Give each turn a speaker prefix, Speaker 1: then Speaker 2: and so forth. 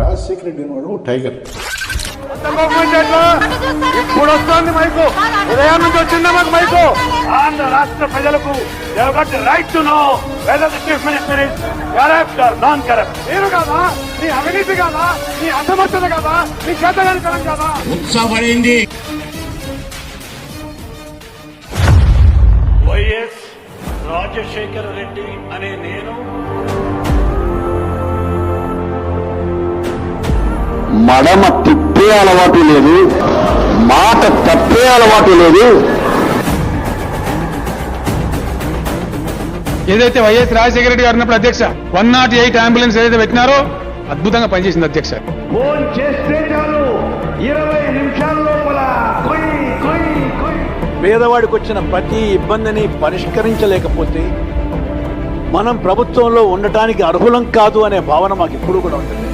Speaker 1: రాజశేఖర రెడ్డి అనేవాడు టైగర్.
Speaker 2: ఇప్పుడు వస్తుంది మైకు. ఉదయం నుంచి వచ్చిందా మాకు మైకు. ఆంధ్ర రాష్ట్ర ప్రజలకు right to know whether chief minister is corrupt or non corrupt మీరు కాదా? నీ అవినీతి కాదా? నీ అసమర్థత కాదా? నీ చేతగానితనం కాదా?
Speaker 3: ఉత్సాహపడింది.
Speaker 2: వైఎస్ రాజశేఖర రెడ్డి అనే నేను
Speaker 4: మడమ తిప్పే అలవాటు లేదు మాట తప్పే అలవాటు లేదు.
Speaker 5: ఏదైతే వైఎస్ రాజశేఖర రెడ్డి గారు ఉన్నప్పుడు అధ్యక్ష వన్ నాట్ ఎయిట్ అంబులెన్స్ ఏదైతే పెట్టినారో అద్భుతంగా పనిచేసింది అధ్యక్ష.
Speaker 2: ఫోన్ చేస్తే చాలు. ఇరవై నిమిషాల లోపల.
Speaker 6: పేదవాడికి వచ్చిన ప్రతి ఇబ్బందిని పరిష్కరించలేకపోతే మనం ప్రభుత్వంలో ఉండటానికి అర్హులం కాదు అనే భావన మాకు ఇప్పుడు కూడా ఉంటుంది.